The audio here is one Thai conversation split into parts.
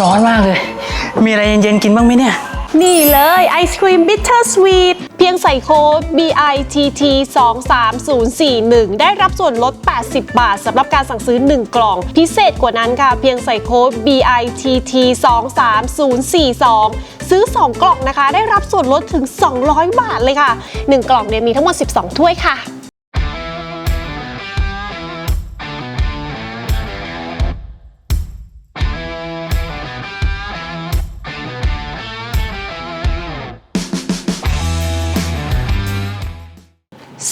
ร้อนมากเลย มีอะไรเย็นๆกินบ้างไหมเนี่ย นี่เลยไอศครีมบิทเทอร์สวีทเพียงใส่โค้ด BITT 23041ได้รับส่วนลด 80 บาทสำหรับการสั่งซื้อ 1 กล่อง พิเศษกว่านั้นค่ะ เพียงใส่โค้ด BITT 23042ซื้อ 2 กล่องนะคะ ได้รับส่วนลดถึง 200 บาทเลยค่ะ 1 กล่องเนี่ยมีทั้งหมด 12 ถ้วยค่ะ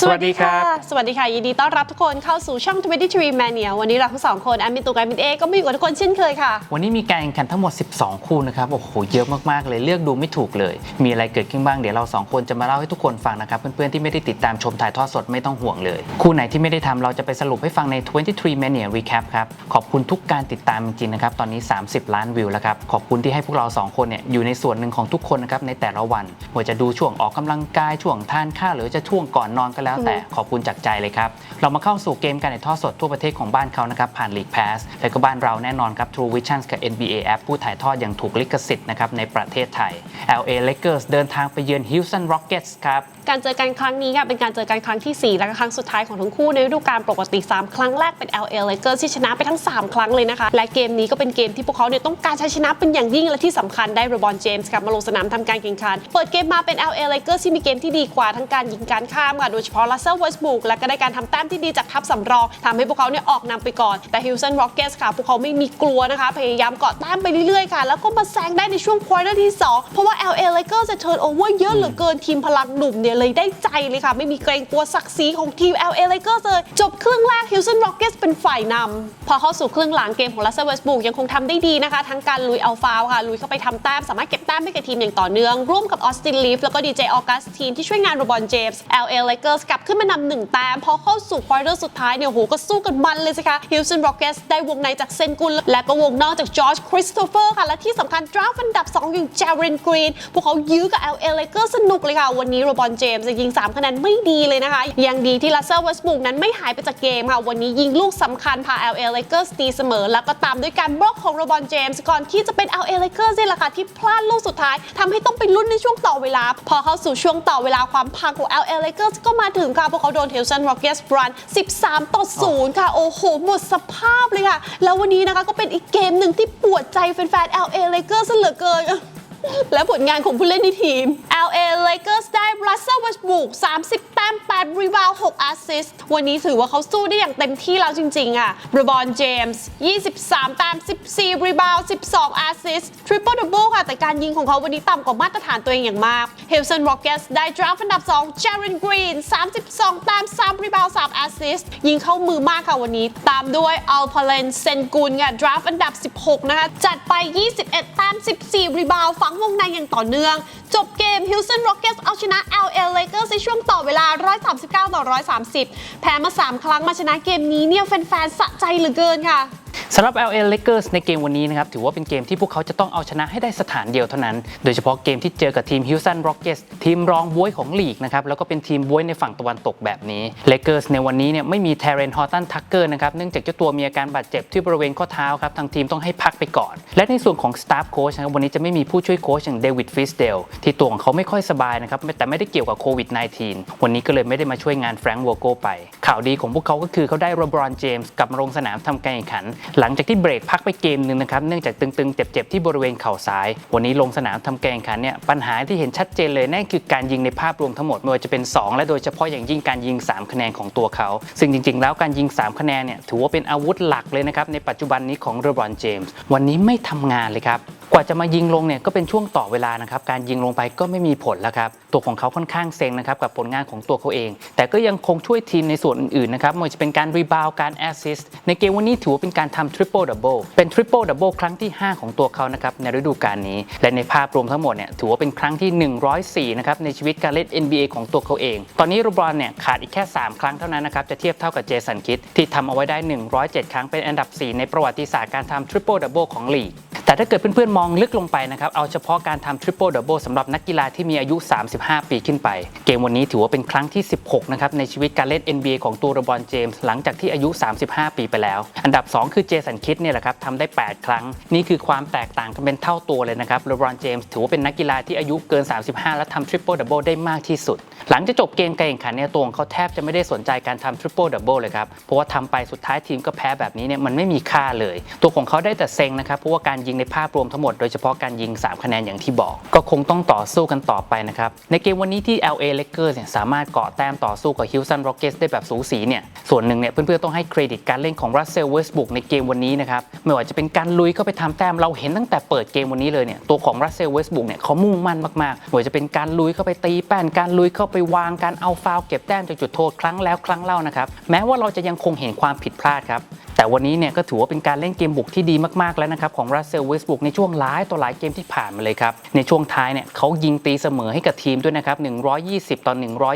สวัสดีครับ สวัสดีค่ะ ยินดีต้อนรับทุกคนเข้าสู่ช่อง 23 Mania วันนี้เราทั้งสองคนแอมมินตุกแอมมินเอก็มาอยู่กับทุกคนเช่นเคยค่ะ วันนี้มีการแข่งขันทั้งหมด 12 คู่นะครับ โอ้โห เยอะมากๆเลย เลือกดูไม่ถูกเลย มีอะไรเกิดขึ้นบ้าง เดี๋ยวเราสองคนจะมาเล่าให้ทุกคนฟังนะครับ เพื่อนๆ ที่ไม่ได้ติดตามชมถ่ายทอดสดไม่ต้องห่วงเลย คู่ไหนที่ไม่ได้ทำเราจะไปสรุปให้ฟังใน 23 Mania Recap ครับ ขอบคุณทุกการติดตามจริงๆ นะครับ ตอนนี้ 30 ล้านวิวแล้วครับ ขอบคุณที่ให้พวกเราสองคนเนี่ยอยู่ในส่วนหนึ่งของทุกคนนะครับในแต่ละวันว่าจะดูช่วงออกกำลังกายช่วงทานข้าวหรือจะช่วงก่อนนอนก็แล้วแต่ขอบคุณจากใจเลยครับ เรามาเข้าสู่เกมการถ่ายทอดสดทั่วประเทศของบ้านเขานะครับ ผ่าน League Pass และก็บ้านเราแน่นอนครับ True Visions กับ NBA App ผู้ถ่ายทอดอย่างถูกลิขสิทธิ์นะครับในประเทศไทย LA Lakers เดินทางไปเยือน Houston Rockets ครับการเจอกันครั้งนี้ค่ะเป็นการเจอกันครั้งที่ 4 และครั้งสุดท้ายของทั้งคู่ในฤดูกาลปกติ 3 ครั้งแรกเป็น LA Lakers ที่ชนะไปทั้ง 3 ครั้งเลยนะคะ และเกมนี้ก็เป็นเกมที่พวกเขาเนี่ยต้องการชัยชนะเป็นอย่างยิ่งและที่สำคัญได้รบอนเจมส์กลับมาลงสนามทำการแข่งขัน เปิดเกมมาเป็น LA Lakers ที่มีเกมที่ดีกว่าทั้งการยิงการข้ามค่ะโดยเฉพาะ Russell Westbrook และก็ได้การทำแต้มที่ดีจากทัพสำรองทำให้พวกเขาเนี่ยออกนำไปก่อนแต่ Houston Rockets ค่ะพวกเขาไม่มีกลัวนะคะพยายามเกาะแต้มไปเรื่อยๆค่ะแล้วก็มาแซงได้ในช่วงควอเตอร์ที่สองเพราะว่า LA Lakers จะเทิร์นโอเวอร์เยอะเหลือเกินทีมพลังหนุ่มเนี่ยเลยได้ใจเลยค่ะ ไม่มีเกรงกลัวศักดิ์ศรีของทีม LA Lakers เลย จบครึ่งแรก Houston Rockets เป็นฝ่ายนำพอเข้าสู่ครึ่งหลังเกมของ Russell Westbrook ยังคงทำได้ดีนะคะ ทั้งการลุยอัลฟาวค่ะ ลุยเข้าไปทำแต้มสามารถเก็บแต้มให้กับทีมอย่างต่อเนื่อง ร่วมกับออสตินลีฟแล้วก็ดีเจออกัสทีนที่ช่วยงานโรบอนเจมส์ LA Lakers กลับขึ้นมานำหนึ่งแต้มพอเข้าสู่ควอเตอร์สุดท้ายเนี่ยโหก็สู้กันมันเลยสิคะ Houston Rockets ได้วงในจากเซนกุลและก็วงนอกจากจอร์จคริสโตเฟอร์ค่ะและที่สำคัญดราฟอันดับ2อย่างเจเรนกรีนพวกเขายื้อกับ LA Lakers สนุกเลยค่ะวันนี้โรบอนเจมส์ยิง 3 คะแนนไม่ดีเลยนะคะ ยังดีที่ Russell Westbrook นั้นไม่หายไปจากเกมค่ะ วันนี้ยิงลูกสำคัญพา LA Lakers ตีเสมอ แล้วก็ตามด้วยการบล็อกของโรบอนเจมส์ก่อนที่จะเป็น LA Lakers นี่แหละค่ะที่พลาดลูกสุดท้ายทำให้ต้องไปลุ้นในช่วงต่อเวลา พอเข้าสู่ช่วงต่อเวลาความพังของ LA Lakers ก็มาถึงค่ะพวกเขาโดน Houston Rockets รัน13 ต่อ 0 ค่ะ โอ้โห หมดสภาพเลยค่ะ แล้ววันนี้นะคะก็เป็นอีกเกมหนึ่งที่ปวดใจแฟนๆ LA Lakers เหลือเกินและผลงานของผู้เล่นในทีม LA Lakers ได้ Russell Westbrook 30แต้ม 8 รีบาว 6 แอสซิสต์วันนี้ถือว่าเขาสู้ได้อย่างเต็มที่แล้วจริงๆ อะ LeBron James 23 แต้ม 14 รีบาว 12 แอสซิสต์ Triple Double ค่ะ แต่การยิงของเขาวันนี้ต่ำกว่ามาตรฐานตัวเองอย่างมาก Houston Rockets ได้ draft อันดับ2 Jaren Green 32 แต้ม 3 รีบาว 3 แอสซิสต์ยิงเข้ามือมากค่ะวันนี้ ตามด้วย Alperen Sengun ค่ะ draft อันดับ 16 นะคะ จัดไป 21 แต้ม 14 รีบาว ฝังวงในอย่างต่อเนื่อง จบเกม Houston Rockets เอาชนะ LA Lakers ในช่วงต่อเวลา139 ต่อ 130 แพ้มา 3 ครั้งมาชนะเกมนี้เนี่ยแฟนๆสะใจเหลือเกินค่ะ สำหรับ LA Lakers ในเกมวันนี้นะครับถือว่าเป็นเกมที่พวกเขาจะต้องเอาชนะให้ได้สถานเดียวเท่านั้น โดยเฉพาะเกมที่เจอกับทีม Houston Rockets ทีมรองบวยของลีกนะครับแล้วก็เป็นทีมบวยในฝั่งตะวันตกแบบนี้ Lakers ในวันนี้เนี่ยไม่มี Terrence Horton Tucker นะครับเนื่องจากเจ้าตัวมีอาการบาดเจ็บที่บริเวณข้อเท้าครับทางทีมต้องให้พักไปก่อน และในส่วนของ Staff Coach นะครับวันนี้จะไม่มีผู้ช่วยโค้ชอย่างเดวิดฟิสเดลที่ตัวของเขาไม่ค่อยสบายนะครับแต่ไม่ได้เกี่ยวกับโควิด -19 วันนี้ก็เลยไม่ได้มาช่วยงานแฟรงค์วอโกไป ข่าวดีของพวกเขาก็คือเขาได้โรบรอนเจมส์กลับมาลงสนามทำการแข่งขันหลังจากที่เบรกพักไปเกมหนึ่งนะครับเนื่องจากตึงๆ เจ็บๆ ที่บริเวณเข่าซ้าย วันนี้ลงสนามทำกาแกงขันเนี่ยปัญหาที่เห็นชัดเจนเลยนั่นคือการยิงในภาพรวมทั้งหมดไม่ว่าจะเป็น 2 และโดยเฉพาะอย่างยิ่งการยิง 3 คะแนนของตัวเขา ซึ่งจริง ๆ แล้วการยิง 3 คะแนนเนี่ยถือว่าเป็นอาวุธหลักเลยนะครับในปัจจุบันนี้ของเรบรอนเจมส์วันนี้ไม่ทำงานเลยครับ กว่าจะมายิงลงเนี่ยก็เป็นช่วงต่อเวลานะครับการยิงลงไปก็ไม่มีผลแล้วครับตัวของเขาค่อนข้างเซ็งนะครับกับผลงานของตัวเขาเอง แต่ก็ยังคงช่วยทีมในส่วนอื่นๆนะครับไม่ว่าจะเป็นการรีบาวการแอสซิสต์ในเกมวันนี้ถือว่าเป็นการทำทริปเปิลดับเบิลเป็นทริปเปิลดับเบิลครั้งที่ 5 ของตัวเขานะครับในฤดูกาลนี้ และในภาพรวมทั้งหมดเนี่ยถือว่าเป็นครั้งที่ 104นะครับในชีวิตการเล่น NBA ของตัวเขาเอง ตอนนี้โรบรอนเนี่ยขาดอีกแค่ 3 ครั้งเท่านั้นนะครับจะเทียบเท่ากับเจสันคิดที่ทำเอาไว้ได้ 107 ครั้งเป็นอันดับ 4 ในประวัติศาสตร์การทำทริปเปิลดับเบิลของลีกแต่ถ้าเกิดเพื่อนๆมององลึกลงไปนะครับ เอาเฉพาะการทำ Triple Double สำหรับนักกีฬาที่มีอายุ 35 ปีขึ้นไป เกมวันนี้ถือว่าเป็นครั้งที่ 16 นะครับ ในชีวิตการเล่น NBA ของตัวระบอนเจมส์หลังจากที่อายุ 35 ปีไปแล้ว อันดับ 2 คือเจสันคิดเนี่ยแหละครับทำได้ 8 ครั้ง นี่คือความแตกต่างกันเป็นเท่าตัวเลยนะครับเลบอนเจมส์ถือว่าเป็นนักกีฬาที่อายุเกิน 35 และทำ Triple Double ได้มากที่สุด หลังจากจบเกมการแข่งขันเนี่ยตัวของเขาแทบจะไม่ได้สนใจการทำ Triple Double เลยครับเพราะว่าทำไปสุดท้ายทีมก็แพ้แบบนี้เนี่ยมันไม่มีค่าเลย ตัวของเขาได้แต่เซ็งนะครับเพราะว่าการยิงในภาพรวมทั้งหมดโดยเฉพาะการยิง 3 คะแนนอย่างที่บอก ก็คงต้องต่อสู้กันต่อไปนะครับ ในเกมวันนี้ที่ LA Lakers เนี่ยสามารถเกาะแต้มต่อสู้กับ Houston Rockets ได้แบบสูสีเนี่ยส่วนหนึ่งเนี่ยเพื่อนๆต้องให้เครดิตการเล่นของ Russell Westbrook ในเกมวันนี้นะครับไม่ว่าจะเป็นการลุยเข้าไปทำแต้มเราเห็นตั้งแต่เปิดเกมวันนี้เลยเนี่ยตัวของ Russell Westbrook เนี่ยเขามุ่งมั่นมากๆไม่ว่าจะเป็นการลุยเข้าไปตีแป้นการลุยเข้าไปวางการเอาฟาวเก็บแต้มจากจุดโทษครั้งแล้วครั้งเล่านะครับแม้ว่าเราจะยังคงเห็นความผิดพลาดครับแต่วันนี้เนี่ยก็ถือว่าเป็นการเล่นเกมบุกที่ดีมากๆแล้วนะครับของ Russell Westbrook ในช่วงหลายต่อหลายเกมที่ผ่านมาเลยครับ ในช่วงท้ายเนี่ยเขายิงตีเสมอให้กับทีมด้วยนะครับ 120 ต่อ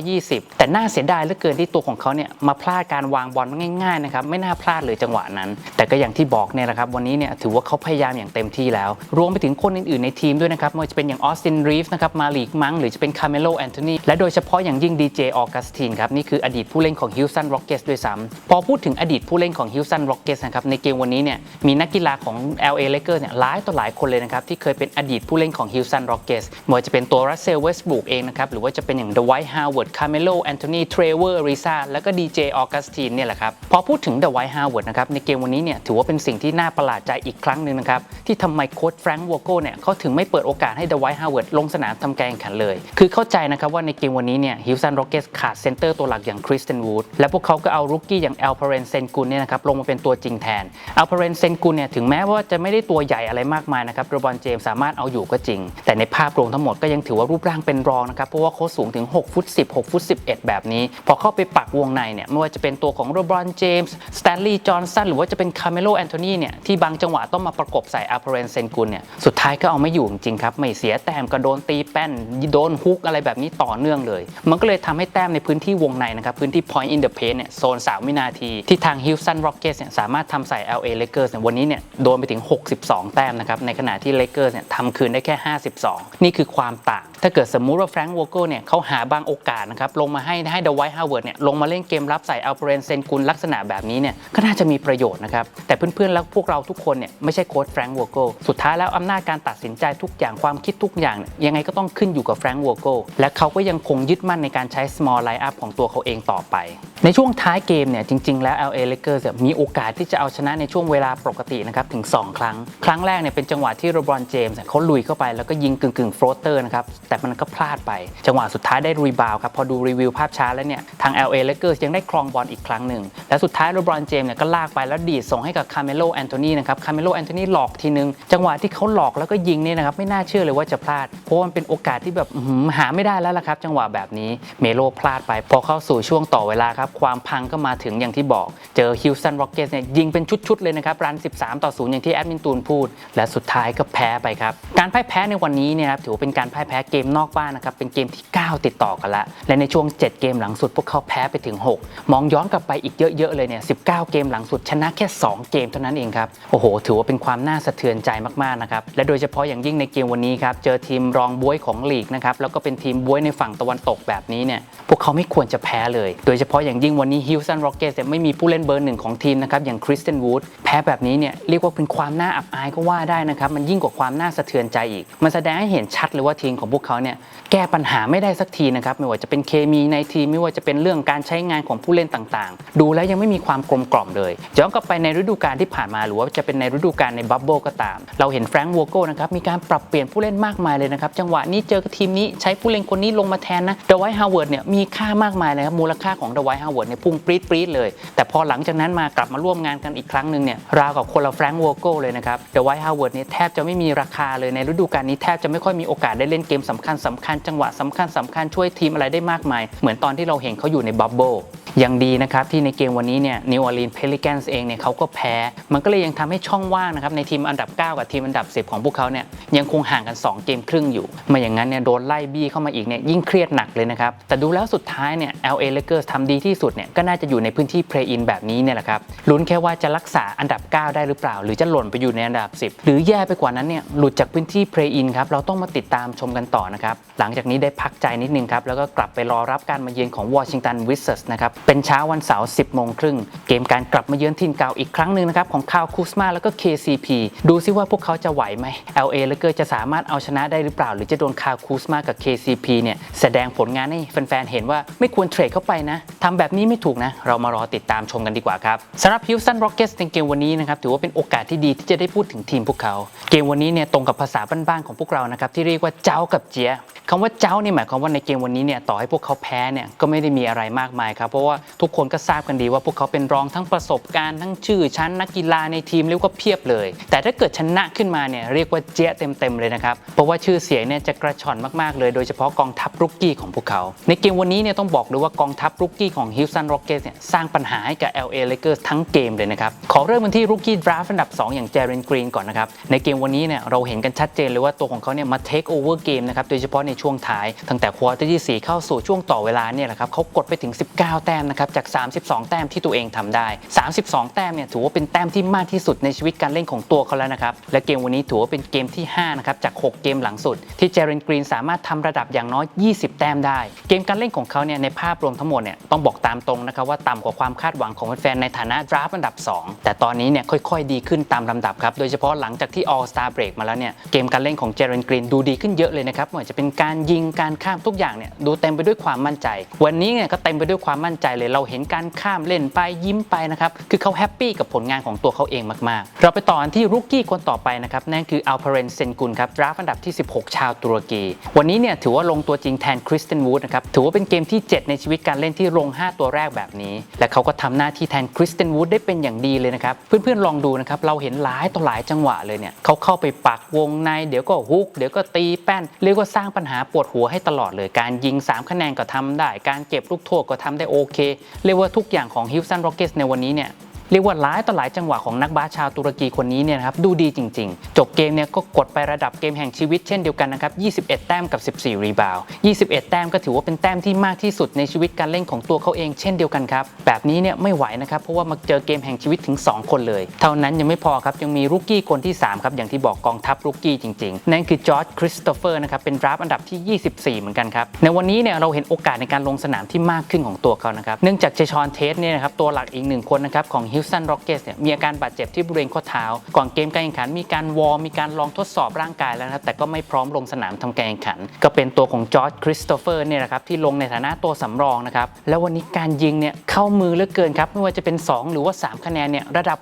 120 แต่น่าเสียดายเหลือเกินที่ตัวของเขาเนี่ยมาพลาดการวางบอลง่ายๆนะครับไม่น่าพลาดเลยจังหวะนั้น แต่ก็อย่างที่บอกเนี่ยแหละครับวันนี้เนี่ยถือว่าเขาพยายามอย่างเต็มที่แล้ว รวมไปถึงคนอื่นๆในทีมด้วยนะครับไม่ว่าจะเป็นอย่างออสตินรีฟนะครับมาลีกมังหรือจะเป็นคาเมโลแอนโทนีและโดยเฉพาะอย่างยิ่งดีเจออกัสตินครับนี่คืออดีตผู้เล่นของฮิลสันร็อกเกสด้วยซ้ำพอพูดถึงอดีตผู้เล่นของฮิลสันร็อกเกสนะครับในเกมวันนี้เนี่ยมีนักกีฬาของ LA Lakers เนี่ยหลายต่อหลายคนเลยนะครับ ที่เคยเป็นอดีตผู้เล่นของฮิลสันร็อกเกสไม่ว่าจะเป็นตัวรัสเซลเวสบ o ูกเองนะครับ หรือว่าจะเป็นอย่างเดวิดฮาวเวิร์ดคาเมโลแอนโทนีเทรเวอร์ริซาแล้วก็ดีเจออกัสตินเนี่ยแหละครับ พอพูดถึงเดวิดฮาวเวิร์ดนะครับ ในเกมวันนี้เนี่ยถือว่าเป็นสิ่งที่น่าประหลาดใจอีกครั้งหนึ่งนะครับที่ทำไมโค้ชแฟรงค์วอโกเนี่ยเขาถึงไม่เปิดโอกาสให้เดวิดฮาวเวิร์ดลงสนามทำการแข่งขันเลย คือเข้าใจนะครับว่าในเกมวันนี้เนี่ยฮิลสันร็อกเกสขาดเซนเตอร์ตัวหลักอย่างคริสเตนวูดและพวกเขาก็เอารุกกี้อย่างแอลพาเรนเซนกุลเนี่ยนะครับลงมาเป็นตัวจริงแทนแอลพาเรนเซนกุลเนี่ยถึงแม้ว่าจะไม่ได้ตัวใหญ่อะไรมากมายนะครับโรบอนเจมส์สามารถเอาอยู่ก็จริง แต่ในภาพรวมทั้งหมดก็ยังถือว่ารูปร่างเป็นรองนะครับเพราะว่าเขาสูงถึง6ฟุต10 6ฟุต11 แบบนี้ พอเข้าไปปักวงในเนี่ยไม่ว่าจะเป็นตัวของโรบอนเจมส์สแตนลีย์จอห์นสันหรือว่าจะเป็นคาเมโลแอนโทนีเนี่ยที่บางจังหวะต้องมาประกบใส่อลพาเรนเซนกุลเนี่ยสุดท้ายก็เอาไม่อยู่จริงครับไม่เสียแต้มก็โดนตีแป้นโดนฮุกอะไรแบบนี้ต่อเนื่องเลย มันก็เลยทำให้แต้มในพื้นที่วงในนะครับพื้นที่ point in the paint เนี่ยโซน 3 วินาที ที่ทาง Houston Rockets เนี่ยสามารถทำใส่ LA Lakers เนี่ยวันนี้เนี่ยโดนไปถึง 62 แต้มนะครับในขณะที่ Lakers เนี่ยทำคืนได้แค่ 52 นี่คือความต่าง ถ้าเกิดสมมุติว่าแฟรงค์วอลเกอร์เนี่ยเขาหาบางโอกาสนะครับลงมาให้ให้เดวิดฮาวเวิร์ดเนี่ยลงมาเล่นเกมรับใส่อัลเบรนเซนกุลลักษณะแบบนี้เนี่ยก็น่าจะมีประโยชน์นะครับแต่เพื่อนๆแล้วพวกเราทุกคนเนี่ยไม่ใช่โค้ชแฟรงค์วอลเกอร์สุดท้ายแล้วอำนาจการตัดสินใจทุกอย่างความคิดทุกอย่างเนี่ยยังไงก็ต้องขึ้นอยู่กับแฟรงค์วอลเกอร์และเขาก็ยังคงยึดมั่นในการใช้ small line up ของตัวเขาเองต่อไป ในช่วงท้ายเกมเนี่ยจริง ๆ แล้ว LA Lakers เนี่ยมีโอกาสที่จะเอาชนะในช่วงเวลาปกตินะครับถึง 2 ครั้ง ครั้งแรกเนี่ยเป็นจังหวะที่โรบรอนเจมส์เขาลุยเข้าไปแล้วก็ยิงกึ่งกึ่งโฟลเตอร์นะครับ แต่มันก็พลาดไป จังหวะสุดท้ายได้รีบาวครับ พอดูรีวิวภาพช้าแล้วเนี่ย ทาง LA Lakers ยังได้ครองบอลอีกครั้งหนึ่ง และสุดท้ายโรบรอนเจมส์เนี่ยก็ลากไปแล้วดีดส่งให้กับคาเมโลแอนโทนีนะครับคาเมโลแอนโทนีหลอกทีนึง จังหวะที่เขาหลอกแล้วก็ยิงเนี่ยนะครับไม่น่าเชื่อเลยว่าจะพลาด เพราะมันเป็นโอกาสที่แบบอื้อหือหาไม่ได้แล้วล่ะครับ จังหวะแบบนี้เมโลพลาดไปพอเข้าสู่ช่วงต่อเวลาครับความพังก็มาถึงอย่างที่บอกเจอฮิลสันร็อกเก็ตเนี่ยยิงเป็นชุดๆเลยนะครับรัน 13 ต่อ 0 อย่างที่แอดมินตูนพูด และสุดท้ายก็แพ้ไปครับ การพ่ายแพ้ในวันนี้เนี่ยครับถือว่าเป็นการพ่ายแพ้เกมนอกบ้านนะครับเป็นเกมที่ 9 ติดต่อกันละและในช่วง 7 เกมหลังสุดพวกเขาแพ้ไปถึง 6 มองย้อนกลับไปอีกเยอะๆเลยเนี่ย19 เกมหลังสุดชนะแค่ 2 เกมเท่านั้นเองครับโอ้โห ถือว่าเป็นความน่าสะเทือนใจมากๆนะครับและโดยเฉพาะอย่างยิ่งในเกมวันนี้ครับเจอทีมรองบวยของลีกนะครับแล้วก็เป็นทีมบวยในฝั่งตะวันตกแบบนี้เนี่ยพวกเขาไม่ควรจะแพ้เลย โดยเฉพาะอย่างยิ่งวันนี้ฮิลสันร็อกเกสไม่มีผู้เล่นเบอร์หนึ่งของทีมนะครับอย่างคริสเตนวูดแพ้แบบนี้เนี่ยเรียกว่าเป็นความน่าอับอายก็ว่าได้นะครับมันยิ่งกว่าความน่าสะเทือนใจอีก มันแสดงให้เห็นชัดเลยว่าทีมของพวกเขาเนี่ยแก้ปัญหาไม่ได้สักทีนะครับไม่ว่าจะเป็นเคมีในทีมไม่ว่าจะเป็นเรื่องการใช้งานของผู้เล่นต่างๆ ดูแล้วยังไม่มีความกลมกล่อมเลยย้อนกลับไปในฤดูกาลที่ผ่านมาหรือว่าจะเป็นในฤดูกาลในบับเบิลก็ตาม เราเห็นแฟรงค์วอโก้นะครับมีการปรับเปลี่ยนผู้เล่นมากมายเลยนะครับจังหวะนี้เจอกับทีมนี้ใช้ผู้เล่นคนนี้ลงมาแทนนะเดวิดฮาวเวิร์ดเนี่ยมีค่ามากมายเลยครับมูลค่าของเดวิดฮาวเวิร์ดเนี่ยพุ่งปรี๊ดปรี๊ดเลย แต่พอหลังจากนั้นมากลับมาร่วมงานกันอีกครั้งหนึ่งเนี่ยราวกับคนละแฟรงค์วอโก้เลยนะครับเดวิดฮาวเวิร์ดเนี่ยแทบบจะไม่มีราคาเลยในฤดูกาลนี้แทบจะไม่ค่อยมีโอกาสได้เล่นเกมสำคัญสำคัญจังหวะสำคัญสำคัญช่วยทีมอะไรได้มากมาย เหมือนตอนที่เราเห็นเขาอยู่ในบับเบิล ยังดีนะครับที่ในเกมวันนี้เนี่ยนิวออร์ลีนเพลิแกนส์เองเนี่ยเขาก็แพ้ มันก็เลยยังทำให้ช่องว่างนะครับในทีมอันดับ 9 กับทีมอันดับ 10 ของพวกเขาเนี่ยยังคงห่างกัน 2 เกมครึ่งอยู่ไมาอย่างนั้นเนี่ยโดนไล่บี้เข้ามาอีกเนี่ยยิ่งเครียดหนักเลยนะครับ แต่ดูแล้วสุดท้ายเนี่ย LA Lakers ทำดีที่สุดเนี่ยก็น่าจะอยู่ในพื้นที่ play-in แบบนี้เนี่ยแหละครับลุ้นแค่ว่าจะรักษาอันดับ 9 ได้หรือเปล่า หรือจะหล่นไปอยู่ในอันดับ 10 หรือแย่ไปกว่านั้นเนี่ยหลุดจากพื้นที่ play-in ครับเราต้องมาติดตามชมกันต่อนะครับหลังจากนี้ได้พักใจนิดนึงครับแล้วก็กลับไปรอรับการมาเยือนของวอชิงตันวิสเซอร์สนะครับเป็นเช้าวันเสาร์10โมงครึ่งเกมการกลับมาเยือนถิ่นเก่าอีกครั้งหนึ่งนะครับของคาวคูสมาแล้วก็ KCP ดูซิว่าพวกเขาจะไหวไหม LA แล้วก็จะสามารถเอาชนะได้หรือเปล่า หรือจะโดนคาวคูสมากับ KCP เนี่ยแสดงผลงานให้แฟนๆเห็นว่าไม่ควรเทรดเข้าไปนะทำแบบนี้ไม่ถูกนะ เรามารอติดตามชมกันดีกว่าครับสำหรับ Houston Rockets ในเกมวันนี้นะครับถือว่าเป็นโอกาสที่ดีที่จะได้พูดถึงทีมพวกเขา เกมวันนี้เนี่ยตรงกับภาษาบ้านๆของพวกเรานะครับที่เรียกว่าเจ้ากับเจียคำว่าเจ้าเนี่ยหมายความว่าในเกมวันนี้เนี่ยต่อให้พวกเขาแพ้เนี่ยก็ไม่ได้มีอะไรมากมายครับเพราะว่าทุกคนก็ทราบกันดีว่าพวกเขาเป็นรองทั้งประสบการณ์ทั้งชื่อชั้นนักกีฬาในทีมเรียกว่าเพียบเลย แต่ถ้าเกิดชนะขึ้นมาเนี่ยเรียกว่าเจ๊ยเต็มๆเลยนะครับ เพราะว่าชื่อเสียงเนี่ยจะกระชอนมากๆเลย โดยเฉพาะกองทัพรุกกี้ของพวกเขา ในเกมวันนี้เนี่ยต้องบอกเลยว่ากองทัพรุกกี้ของ Houston Rockets เนี่ยสร้างปัญหาให้กับ LA Lakers ทั้งเกมเลยนะครับ ขอเริ่มกันที่รุกกี้ดราฟต์อันดับ 2 อย่างเจเรนกรีนก่อนนะครับ ในเกมวันนี้เนี่ยเราเห็นกันชัดเจนเลยว่าตัวของเขาเนี่ยมาเทคโอเวอร์เกมนะครับ โดยเฉพาะในช่วงท้าย ตั้งแต่ควอเตอร์ที่ 4 เข้าสู่ช่วงต่อเวลาเนี่ยแหละครับเขากดไปถึง 19 แต้มนะครับจาก 32 แต้มที่ตัวเองทำได้ 32 แต้มเนี่ยถือว่าเป็นแต้มที่มากที่สุดในชีวิตการเล่นของตัวเขาแล้วนะครับและเกมวันนี้ถือว่าเป็นเกมที่5นะครับจาก 6 เกมหลังสุด ที่เจเรนกรีนสามารถทำระดับอย่างน้อย 20 แต้มได้ เกมการเล่นของเขาเนี่ยในภาพรวมทั้งหมดเนี่ยต้องบอกตามตรงนะครับว่าต่ำกว่าความคาดหวังของแฟนในฐานะดราฟต์อันดับ 2 แต่ตอนนี้เนี่ยค่อยๆ ดีขึ้นตามลำดับครับโดยเฉพาะหลังจากที่ All Star Break มาแล้วเนี่ยเกมการเล่นของเจเรนกรีนดูดีขึ้นเยอะเลยนะครับไม่ว่าจะเป็นการยิงการข้ามทุกอย่างเนี่ยดูเต็มไปด้วยความมั่นใจ วันนี้เนี่ยก็เต็มไปด้วยความมั่นใจเลยเราเห็นการข้ามเล่นไปยิ้มไปนะครับคือเขาแฮปปี้กับผลงานของตัวเขาเองมากๆ เราไปต่อกันที่รุกกี้คนต่อไปนะครับนั่นคืออัลเพเรนเซนกุลครับดราฟอันดับที่ 16 ชาวตุรกี วันนี้เนี่ยถือว่าลงตัวจริงแทนคริสเตนวูดนะครับถือว่าเป็นเกมที่ 7 ในชีวิตการเล่นที่ลง 5 ตัวแรกแบบนี้ และเขาก็ทำหน้าที่แทนคริสเตนวูดได้เป็นอย่างดีเลยนะครับเพื่อนๆลองดูนะครับเราเห็นหลายต่อหลายจังหวะเลยเนี่ยเขาเข้าไปปักวงในเดี๋ยวก็ฮุกเดี๋ยวก็ตีแป้นเรียกว่าสร้างปัญหาปวดหัวให้ตลอดเลยการยิง 3 คะแนนก็ทำได้ การเก็บลูกโทษก็ทำได้โอเคเรียกว่าทุกอย่างของฮิวสันโรเกสในวันนี้เนี่ย เรียกว่าหลายต่อหลายจังหวะของนักบาสชาวตุรกีคนนี้เนี่ยครับดูดีจริง ๆ จบเกมเนี่ยก็กดไประดับเกมแห่งชีวิตเช่นเดียวกันนะครับ 21 แต้มกับ 14 รีบาวด์21 แต้มก็ถือว่าเป็นแต้มที่มากที่สุดในชีวิตการเล่นของตัวเขาเองเช่นเดียวกันครับ แบบนี้เนี่ยไม่ไหวนะครับ เพราะว่ามาเจอเกมแห่งชีวิตถึง 2 คนเลย เท่านั้นยังไม่พอครับยังมีรุกกี้คนที่ 3 ครับ อย่างที่บอกกองทัพรุกกี้จริง ๆ นั่นคือจอร์จคริสโตเฟอร์นะครับเป็นดราฟอันดับที่ 24 เหมือนกันครับในวันนี้เนี่ยเราเห็นโอกาสในการลงสนามที่มากขึ้นของตัวเขานะครับเนื่องจากเจชอนเทสเนี่ยนะครับตัวหลักอีกหนึ่งคนนะครับของฮิลสันร็อกเก็ตเนี่ยมีอาการบาดเจ็บที่บริเวณข้อเท้า ก่อนเกมการแข่งขันมีการวอร์มมีการลองทดสอบร่างกายแล้วนะครับแต่ก็ไม่พร้อมลงสนามทำการแข่งขัน ก็เป็นตัวของจอร์จคริสโตเฟอร์เนี่ยนะครับที่ลงในฐานะตัวสำรองนะครับแล้ววันนี้การยิงเนี่ยเข้ามือเหลือเกินครับไม่ว่าจะเป็น 2 หรือว่า 3 คะแนนเนี่ยระดับ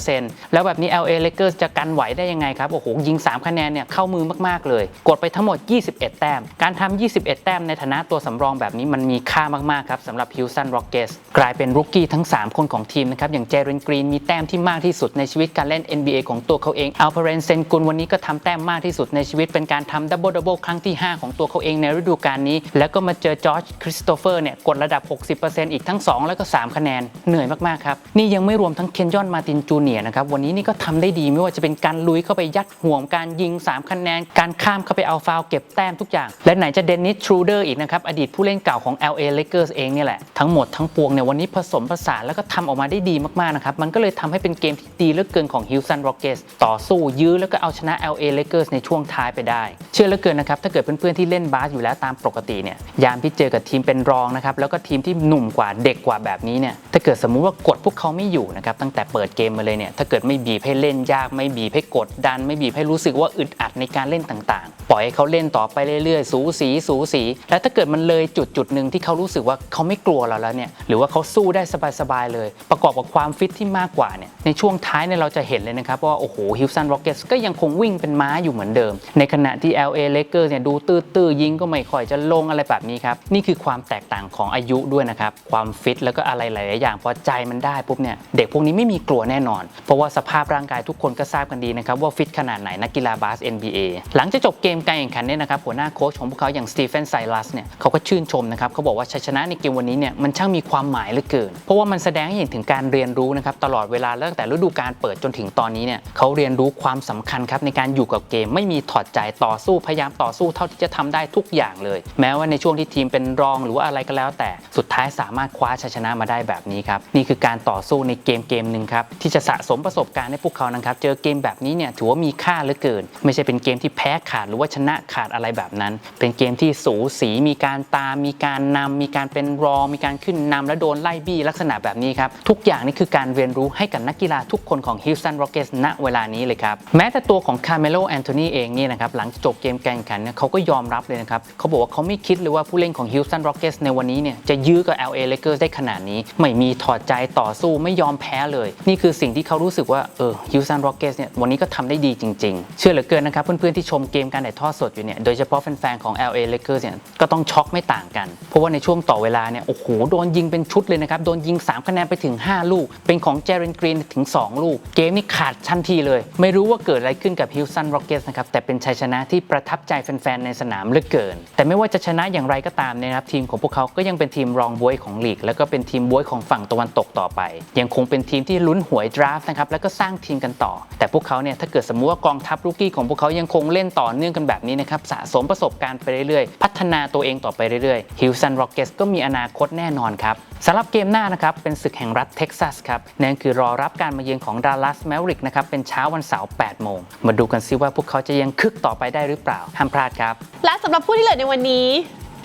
60%แล้วแบบนี้ LA Lakers จะกันไหวได้ยังไงครับโอ้โหยิง 3 คะแนนเนี่ยเข้ามือมากๆเลย กดไปทั้งหมด 21 แต้ม การทำ21 แต้มในฐานะตัวสำรองแบบนี้มันมีค่ามากๆครับสำหรับ Houston Rockets กลายเป็นรุกกี้ทั้ง 3 คนของทีมนะครับอย่างเจเรนกรีนมีแต้มที่มากที่สุดในชีวิตการเล่น NBA ของตัวเขาเองอัลเ r เรนเซนกุลวันนี้ก็ทำแต้มมากที่สุดในชีวิตเป็นการทำดับเบิลดับเบิลครั้งที่ 5 ของตัวเขาเองในฤดูกาลนี้ แล้วก็มาเจอจอร์จคริสโตเฟอร์เนี่ยกดระดับ 60%อีกทั้ง 2 แล้วก็ 3 คะแนน เหนื่อยมากๆครับ นี่ยังไม่รวมทั้งเคนยอนมาตินจูเนียนะครับ วันนี้นี่ก็ทำได้ดีไม่ว่าจะเป็นการลุยเข้าไปยัดห่วงการยิง 3 คะแนน การข้ามเข้าไปเอาฟาวเก็บแต้มทุกอย่าง และไหนจะเดนนิสทรูเดอร์อีกนะครับอดีตผู้เล่นเก่าของ LA Lakers เองเนี่ยแหละทั้งหมดทั้งปวงเนี่ยวันนี้ผสมผสานแล้วก็ทำออกมาได้ดีมากๆนะครับ มันก็เลยทำให้เป็นเกมที่ดีเหลือเกินของ Houston Rockets ต่อสู้ยื้อแล้วก็เอาชนะ LA Lakers ในช่วงท้ายไปได้ เชื่อเหลือเกินนะครับ ถ้าเกิดเพื่อนๆที่เล่นบาสอยู่แล้วตามปกติเนี่ยยามที่เจอกับทีมเป็นรองนะครับแล้วก็ทีมที่หนุ่มกว่าเด็กกว่าแบบนี้เนี่ยถ้าเกิดสมมุติว่ากดพวกเขาไม่อยู่นะครับตั้งแต่เปิดเกมมาเลยเนี่ยถ้าเกิดไม่บีบให้เล่นยากไม่บีบให้กดดัน ไม่บีบให้รู้สึกว่าอึดอัดในการเล่นต่างๆ ปล่อยให้เขาเล่นต่อไปเรื่อยๆ สูสีสูสี แล้วถ้าเกิดมันเลยจุดจุดหนึ่งที่เขารู้สึกว่าเขาไม่กลัวเราแล้วเนี่ยหรือว่าเขาสู้ได้สบายๆเลย ประกอบกับความฟิตที่มากกว่าเนี่ยในช่วงท้ายเนี่ยเราจะเห็นเลยนะครับว่า โอ้โหฮิลสันโรกเก็ตก็ยังคงวิ่งเป็นม้าอยู่เหมือนเดิม ในขณะที่ LA Lakers เนี่ยดูตื้อๆยิงก็ไม่ค่อยจะลงอะไรแบบนี้ครับนี่คือความแตกต่างของอายุด้วยนะครับความฟิตแล้วก็อะไรหลายๆอย่างพอใจมันได้ปุ๊บเนี่ยเด็กพวกนี้ไม่มีกลัวแน่นอน เพราะว่าสภาพร่างกายทุกคนก็ทราบกันดีนะครับว่าฟิตขนาดไหนนักกีฬาบาส NBA หลังจากจบเกมการแข่งขันเนี่ยนะครับหัวหน้าโค้ชของพวกเขาอย่างสตีเฟนไซรัสเนี่ยเขาก็ชื่นชมนะครับเขาบอกว่าชัยชนะในเกมวันนี้เนี่ยมันช่างมีความหมายเหลือเกิน เพราะว่ามันแสดงให้เห็นถึงการเรียนรูนะครับตลอดเวลาตั้งแต่ฤดูกาลเปิดจนถึงตอนนี้เนี่ยเขาเรียนรู้ความสำคัญครับในการอยู่กับเกมไม่มีถอดใจต่อสู้พยายามต่อสู้เท่าที่จะทำได้ทุกอย่างเลย แม้ว่าในช่วงที่ทีมเป็นรองหรือว่าอะไรก็แล้ว แต่สุดท้ายสามารถคว้าชัยชนะมาได้แบบนี้ครับนี่คือการต่อสู้ในเกมเกมหนึ่งครับที่จะสะสมประสบการณ์ให้พวกเขานะครับเจอเกมแบบนี้เนี่ยถือว่ามีค่าเหลือเกิน ไม่ใช่เป็นเกมที่แพ้ขาดหรือว่าชนะขาดอะไรแบบนั้น เป็นเกมที่สูสีมีการตามมีการนำมีการเป็นรองมีการขึ้นนำและโดนไล่บี้ลักษณะแบบนี้ครับทุกอย่างนี่คือการเรียนรู้ให้กับนักกีฬาทุกคนของ Houston Rockets ณเวลานี้เลยครับแม้แต่ตัวของ Carmelo Anthony เองเนี่ยนะครับหลังจบเกมการแข่งขันเนี่ยเขาก็ยอมรับเลยนะครับเขาบอกว่าเขาไม่คิดเลยว่าผู้เล่นของ Houston Rockets ในวันนี้เนี่ยจะยื้อกับ LA Lakers ได้ขนาดนี้ ไม่มีถอดใจต่อสู้ไม่ยอมแพ้เลย นี่คือสิ่งที่เขารู้สึกว่าเออ Houston Rockets เนี่ยวันนี้ก็ทำได้ดีจริง ๆ เชื่อเหลือเกินนะครับเพื่อนๆที่ชมเกมการถ่ายทอดสดอยู่เนี่ยโดยเฉพาะแฟนๆของ LA Lakers เนี่ยก็ต้องช็อกไม่ต่างกัน เพราะว่าในช่วงต่อเวลาเนี่ยโอ้โหโดนยิงเป็นชุดเลยนะครับโดนยิง 3 คะแนนไปถึง 5 ลูกเป็นของเจเรนกรีนถึง 2 ลูก เกมนี้ขาดทันทีเลย ไม่รู้ว่าเกิดอะไรขึ้นกับ Houston Rockets นะครับ แต่เป็นชัยชนะที่ประทับใจแฟนๆ ในสนามเหลือเกิน แต่ไม่ว่าจะชนะอย่างไรก็ตามนะครับ ทีมของพวกเขาก็ยังเป็นทีมรองบวยของลีก แล้วก็เป็นทีมบวยของฝั่งตะวันตกต่อไป ยังคงเป็นทีมที่ลุ้นหวยดราฟต์นะครับแล้วก็สร้างทีมกันต่อ แต่พวกเขาเนี่ยถ้าเกิดสมมติว่ากองทัพลูกี้ของพวกเขายังคงเล่นต่อเนื่องกันแบบนี้นะครับสะสมประสบการณ์ไปเรื่อยๆ พัฒนาตัวเองต่อไปเรื่อยๆ Houston Rockets ก็มีอนาคตแน่นอนครับสำหรับเกมหน้านะครับเป็นศึกแห่งรัฐเท็กซัสครับนั่นคือรอรับการมาเยือนของดัลลัสแมวริกนะครับเป็นเช้าวันเสาร์8โมง มาดูกันซิว่าพวกเขาจะยังคึกต่อไปได้หรือเปล่าห้ามพลาดครับ และสำหรับผู้ที่เหลือในวันนี้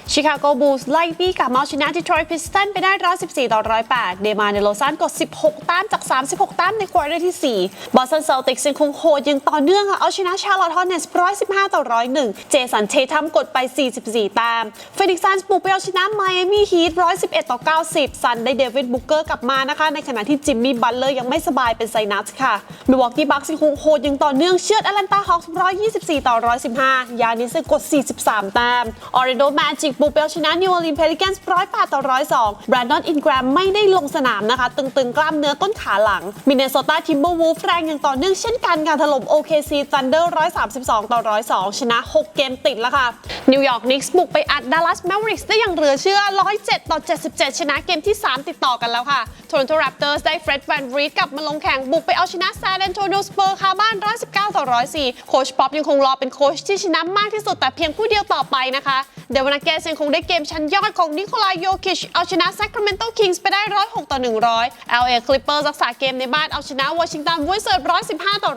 ชิคาโกบูลส์ไล่บี้กับเมาชนะที่ทรอยต์พิสตันไปได้114ต่อ108 เดมาเนโลซานกด 16 แต้มจาก 36 แต้มในควอเตอร์ที่ 4 บอสตันเซลติกส์ยังคงโหดยังต่อเนื่องค่ะเอาชนะชาร์ลอตฮอร์เนส115 ต่อ 101 เจสันเททัมกดไป 44 แต้มเฟนิกซ์ซันส์บุกไปเอาชนะไมอามี่ฮีท111 ต่อ 90 ซันได้เดวิดบุกเกอร์กลับมานะคะ ในขณะที่จิมมี่บัตเลอร์ยังไม่สบายเป็นไซนัสค่ะมิวอกกี้บัคส์ยังคงโหดยังต่อเนื่องเชือดแอตแลนตาฮอคส์124 ต่อ 115 ยานิสกด 43 แต้มออริโดแมจิกบุกไปเอาชนะนิวออร์ลีนเพลิแกนส์108ต่อ102แบรนดอนอินแกรมไม่ได้ลงสนามนะคะ ตึงๆ กล้ามเนื้อต้นขาหลังมินเนโซตาทิมเบอร์วูฟแรงอย่างต่อเนื่องเช่นกันการถล่ม OKC Thunder 132 ต่อ 102 ชนะ 6 เกมติดแล้วค่ะ นิวยอร์กนิกส์บุกไปอัดดัลลัสแมวริกส์ได้อย่างเหลือเชื่อ 107 ต่อ 77 ชนะเกมที่ 3 ติดต่อกันแล้วค่ะ t o r o n t o Raptors ได้เฟร็ดแวนรีดกลับมาลงแข่งบุกไปเอาชนะซานแอนโตนิโอสเปอร์คาบ้าน 119 ต่อ 104 โค้ชป๊อปยังคงรอเป็นโค้ชที่ชนะมากที่สุดแต่เพียงผู้เดียวต่อไปนะคะเดวานาเกสยังคงได้เกมชั้นยอดของนิโคลายโยคิชเอาชนะ Sacramento Kings ไปได้ 106 ต่อ 100 LA Clippers รักษาเกมในบ้านเอาชนะวอชิงตันวอยเซิร์115 ต่อ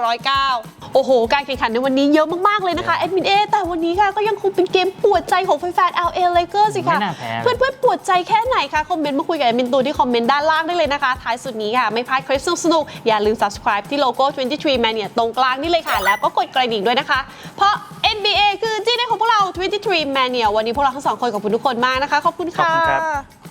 109 โอ้โห การแข่งขันในวันนี้เยอะมาก ๆ เลยนะคะแอดมินเอแต่วันนี้ค่ะก็ยังคงเป็นเกมปวดใจของแฟนๆ LA Lakers สิค่ะไม่น่าแพ้เพื่อนๆ ปวดใจแค่ไหนคะ คอมเมนต์มาคุยกับแอดมินตูที่คอมเมนต์ด้านล่างได้เลยนะคะ ท้ายสุดนี้ค่ะ ไม่พลาดคลิปสนุกๆอย่าลืม subscribe ที่โลโก้ 23 Mania ตรงกลางนี่เลยค่ะ แล้วก็กดกระดิ่งด้วยนะคะ เพราะ NBA คือจีเนของพวกเรา 23 Mania วันนี้พวกเราทั้งสองคนขอบคุณทุกคนมากนะคะ ขอบคุณค่ะ ขอบคุณครับ